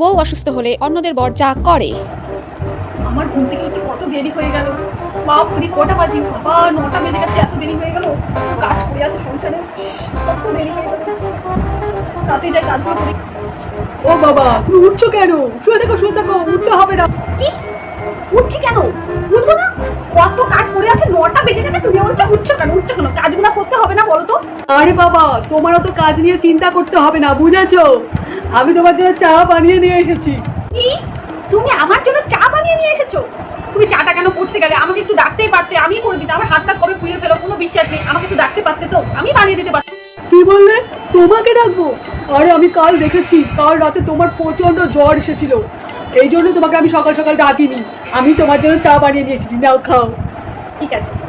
বউ অসুস্থ হলে অন্যদের বর যা করে। আমার ঘুম থেকে উঠতে কত দেরি হয়ে গেল। বাপুরি কটা বাজি। বাবা নটা বেজে গেছে এত দেরি হয়ে গেল। কাজ করে আছে সংসারে। কত দেরি হয়ে গেল। রাতে যাই কাজগুলো করি। ও বাবা তুমি উঠছো কেন? শুয়ে থাকো শুয়ে থাকো উঠতে হবে না। কি? উঠছি কেন? উঠবো না? কত কাজ পড়ে আছে নটা বেজে গেছে তুমি বলছো উঠছো কেন? উঠছো কেন? কাজগুলো করতে হবে না বলো তো। আরে বাবা তোমারও তো কাজ নিয়ে চিন্তা করতে হবে না বুঝেছ? আমি তোমার জন্য চা বানিয়ে নিয়ে এসেছি। কি? তুমি আমার জন্য চা বানিয়ে নিয়ে এসেছ? তুমি চাটা কেন করতে গেলে? আমাকে একটু ডাকতেই পারতে আমি করে দিতে আমার হাতটা কবে পুড়িয়ে ফেলো? কোনো বিশ্বাস নেই। আমাকে একটু ডাকতে পারতে তো? আমি বানিয়ে দিতে পারতাম। কি বললে? তোমাকে ডাকবো? আরে আমি কাল দেখেছি। কাল রাতে তোমার প্রচণ্ড জ্বর এসেছিল। এই জন্য তোমাকে আমি সকাল সকাল ডাকিনি। আমি তোমার জন্য চা বানিয়ে নিয়ে এসেছি। নাও খাও। ঠিক আছে।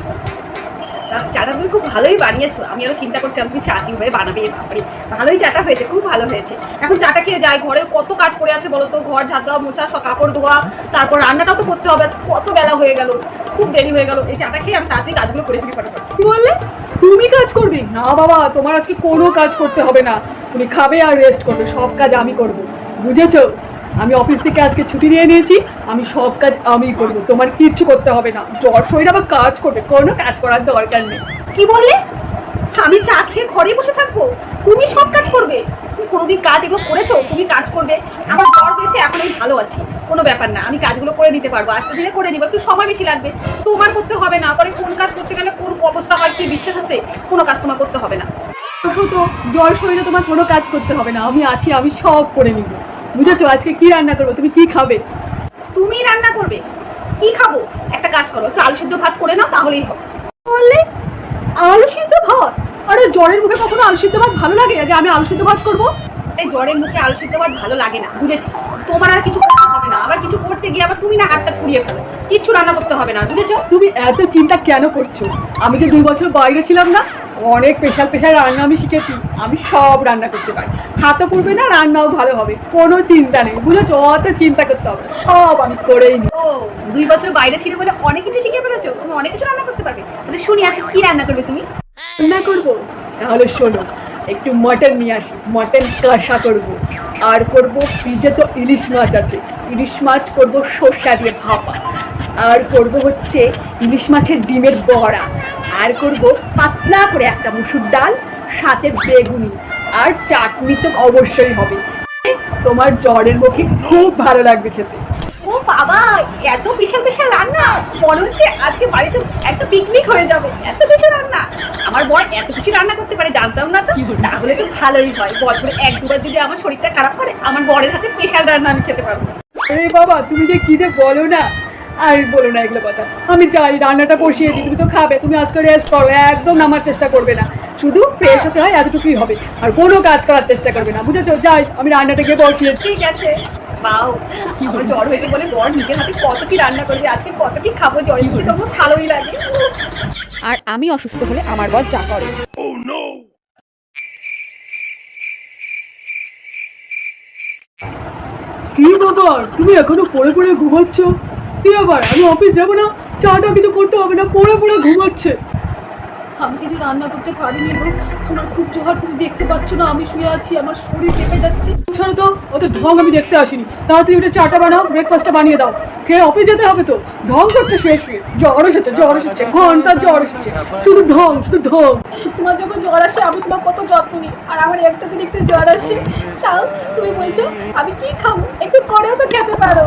চাটা তুমি খুব ভালোই বানিয়েছো। আমি আরও চিন্তা করছিলাম তুমি চা কীভাবে বানাবে বাপরে ভালোই চাটা হয়েছে, খুব ভালো হয়েছে। এখন চাটা খেয়ে যায়, ঘরে কত কাজ পড়ে আছে বলো তো? ঘর ঝাঁট দেওয়া, মোছা সব কাপড় ধোয়া, তারপর রান্নাটাও তো করতে হবে। কত বেলা হয়ে গেল? খুব দেরি হয়ে গেল। এই চাটা খেয়ে আমি তাড়াতাড়ি কাজগুলো করে ফেলি ফটাফট। কি বললে? তুমি কাজ করবে? না বাবা, তোমার আজকে কোনো কাজ করতে হবে না। তুমি খাবে আর রেস্ট করবে, সব কাজ আমি করব। বুঝেছ? আমি অফিস থেকে আজকে ছুটি নিয়ে নিয়েছি আমি সব কাজ আমি করব। তোমার কিচ্ছু করতে হবে না। জ্বর শরীর আবার কাজ করবে কোনো কাজ করার দরকার নেই। কি বললে? আমি চা খেয়ে ঘরে বসে থাকব? তুমি সব কাজ করবে? তুমি কোনোদিন কাজ এগুলো করেছ? তুমি কাজ করবে? আমার জ্বর হয়েছে এখন আমি ভালো আছি। কোনো ব্যাপার না আমি কাজগুলো করে নিতে পারব। আস্তে ধীরে করে নিবো একটু সময় বেশি লাগবে। তোমার করতে হবে না পরে কোন কাজ করতে গেলে কোন অবস্থা হয় কি বিশ্বাস আছে? কোনো কাজ তোমার করতে হবে না। তো জ্বর শরীরে তোমার কোনো কাজ করতে হবে না। আমি আছি আমি সব করে নিব। বুঝেছ? আজকে কি রান্না করব? তুমি কি খাবে? তুমি রান্না করবে। কি খাব? একটা কাজ করো একটু আলু সিদ্ধ ভাত করে নাও তাহলেই হবে। বললে আলু সিদ্ধ ভাত? আরে জ্বরের মুখে কখনো আলু সিদ্ধ ভাত ভালো লাগে? যে আমি আলু সিদ্ধ ভাত করব। এই জ্বরের মুখে আলু সিদ্ধ ভাত ভালো লাগে না বুঝেছি? তোমার আর কিছু করতে হবে না আবার কিছু করতে গিয়ে আবার তুমি না হাতটা পুড়িয়ে ফেলো। কিচ্ছু রান্না করতে হবে না বুঝেছ? তুমি এত চিন্তা কেন করছ? আমি যে দুই বছর বাইরে ছিলাম না। অনেক স্পেশাল স্পেশাল রান্না আমি শিখেছি। আমি সব রান্না করতে পারি। হাতও পড়বে না রান্নাও ভালো হবে। কোনো চিন্তা নেই। বুঝেছ অত চিন্তা করতে হবে সব আমি করেই নি ও দুই বছর বাইরে ছিল বলে অনেক কিছু শিখে ফেলেছো। তুমি অনেক কিছু রান্না করতে পারবে। তাহলে শুনি আজকে কি রান্না করবে তুমি? রান্না করব? তাহলে শোনো একটু মটন নিয়ে আসি। মটন কষা করব। আর করব ফ্রিজে তো ইলিশ মাছ আছে। ইলিশ মাছ করব সর্ষা দিয়ে ভাপা। আর করব হচ্ছে ইলিশ মাছের ডিমের বড়া। আর করব পাতলা করে একটা মুসুর ডাল সাথে বেগুনি আর চাটনি তো অবশ্যই হবে। তোমার জ্বরের মুখে খুব ভালো লাগবে খেতে। ও বাবা এত বিশাল বিশাল রান্না। মনে হচ্ছে আজকে বাড়িতে একটা পিকনিক হয়ে যাবে। এত কিছু রান্না। আমার বর এত কিছু রান্না করতে পারে জানতাম না তো। তাহলে তো ভালোই হয়। বছরে এক দুবার যদি আমার শরীরটা খারাপ করে আমার বরের হাতে স্পেশাল রান্না আমি খেতে পারব। আরে বাবা তুমি যে কি যে বলো না। আর বলো না এগুলো কথা। আমি যাই রান্নাটা বসিয়ে দিই তুমি তো খাবে তুমি আজকে রেস্ট করো একদম নামার চেষ্টা করবে না। শুধু ফ্রেশ হতে হয় এতটুকুই হবে। আর কোনো কাজ করার চেষ্টা করবে না বুঝেছ? যাই আমি রান্নাটা গিয়ে বসিয়ে ঠিক আছে। বাও আমার জ্বর হয়েছে বলে বর নিজের হাতে কত কি রান্না করবে আজকে কত কি খাব জ্বর খুব ভালোই লাগে। আর আমি অসুস্থ হলে আমার বর যা করে। কি ব্যাপার? তুমি এখনও পড়ে পড়ে ঘুমাচ্ছ? কি ব্যাপার আমি অফিস যাব না চাটা কিছু করতে হবে না পড়ে পড়ে ঘুমাচ্ছে। আমি কিছু রান্না করতে পারিনি গো। তোমার খুব জোহার তুমি দেখতে পাচ্ছ না আমি শুয়ে আছি আমার শরীর চেপে যাচ্ছে। ছাড়ো তো অত ঢং আমি দেখতে আসিনি। তাড়াতাড়ি উঠে চাটা বানাও ব্রেকফাস্টটা বানিয়ে দাও। খেয়ে অফিস যেতে হবে তো। ঢং করছে শুয়ে শুয়ে জ্বর এসেছে জ্বর এসেছে ঘণ্টার জ্বর এসেছে। শুধু ঢং শুধু ঢং। তোমার যখন জ্বর আসে আমি তোমার কত যত্ন নিই। আর আমার একটা দিন একটু জ্বর আসে তাও তুমি বলছো আমি কি খাব? একটু করেও তো খেতে পারো।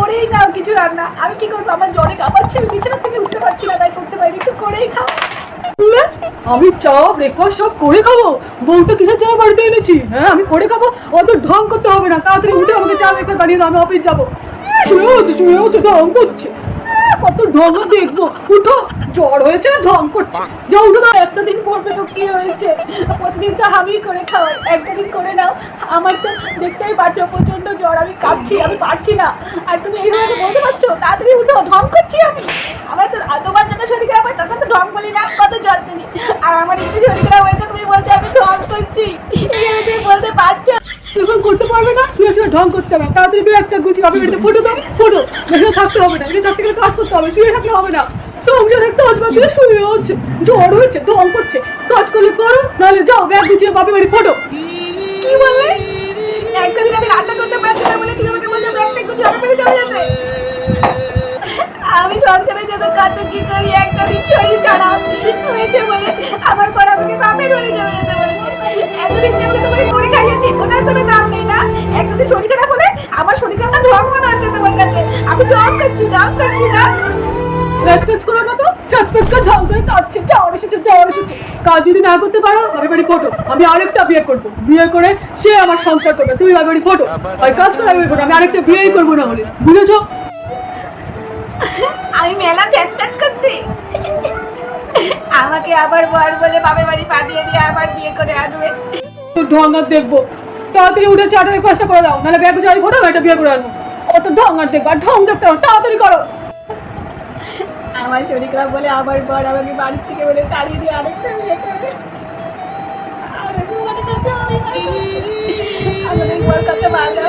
করেই নাও কিছু রান্না। আমি কি করব? আমার জ্বরে কাঁপাচ্ছে, আমি বিছানা থেকে উঠতে পারছি না, তাই করতে পারি একটু করেই খাও। আমি চা ব্রেকফাস্ট সব করে খাব? বউটা কিসের জন্য বাড়িতে এনেছি? হ্যাঁ আমি করে খাব? অত ঢং করতে হবে না। তাড়াতাড়ি উঠে আমাকে চা ব্রেকফাস্ট বানিয়ে দাও, আমি অফিস যাব। শুয়ে হচ্ছে শুয়ে হচ্ছে ঢং করছে। কত ঢং দেখব। উঠো। জ্বর হয়েছে না? ঢং করছে। যা উঠো দাও, একটা দিন করবে তো কি হয়েছে? প্রতিদিন তো আমি করে খাওয়াই। একটা দিন করে নাও। আমার তো দেখতেই পাচ্ছ প্রচণ্ড জ্বর। আমি কাঁপছি, আমি পারছি না। আর তুমি এইভাবে বলতে পারছ? তাড়াতাড়ি উঠো ঢং করছি আমি। আমার তো তোমার জন্য শরীর খারাপ হয়, তখন তো ঢং বলি না, কত দিনি আর আমার একটু শরীর খারাপ হয়েছে, তুমি বলছো আমি ঢং করছি। এইভাবে তুমি বলতে পারছ? তুমি করতে পারবে না? শুয়ে শুয়ে ঢং করতে হবে। তাড়াতাড়ি একটা গুছিয়ে বাড়িতে ফটো দাও, ফটো। থাকতে হবে না থাকতে গেলে কাজ করতে হবে, শুয়ে থাকলে হবে না। সংসারে কাজ বাদ শুয়ে আছে। জ্বর হয়েছে, দম করছে। কাজ করলে করো, নাহলে যাও, ব্যাগ গুছিয়ে বাপে বাড়ি ফটো। কি বললে? একদিন আমি রান্না করতে পারছি না আমি সংসারে যত কত কি করি, একটা দিন শরীর খারাপ হয়েছে বলে আমার পর আমাকে বাপে বাড়ি চলে যেতে বলেছে। এতদিন যে আমি তোমাকে করে খাইয়েছি ওনার কোনো দাম নেই না। একদিন শরীর খারাপ হলে আমার শরীর খারাপ ঢং মনে হচ্ছে তোমার কাছে। আমি ঢং করছি দাম করছি না ফ্যাচ ফ্যাচ করো না তো। ফ্যাচ ফ্যাচ করে ঢং করে জ্বর এসেছে জ্বর এসেছে। কাজ যদি না করতে পারো আমি বাড়ি ফটো আমি আরেকটা বিয়ে করব। বিয়ে করে সে আমার সংসার করবে। তুমি আমার বাড়ি ফটো আর কাজ করে আমি ফটো আমি আরেকটা বিয়েই করব না হলে। বুঝেছ? আমি মেলা প্যাচ প্যাচ করছি। আমাকে আবার বর বলে বাবার বাড়ি পাঠিয়ে দিয়ে আবার বিয়ে করে আনবে। তো ঢং আর দেখব। তাড়াতাড়ি উঠে চারটা পাঁচটা করে দাও। নাহলে ব্যাগ যাই ফটো আমি একটা বিয়ে করে আনব। কত ঢং আর দেখব। আর ঢং দেখতে হবে তাড়াতাড়ি করো। আমার শরীর খারাপ বলে আবার বর আমাকে বাড়ির থেকে বলে তাড়িয়ে দিয়ে আরেকটা বিয়ে করবে। আমাদের বর ভালো।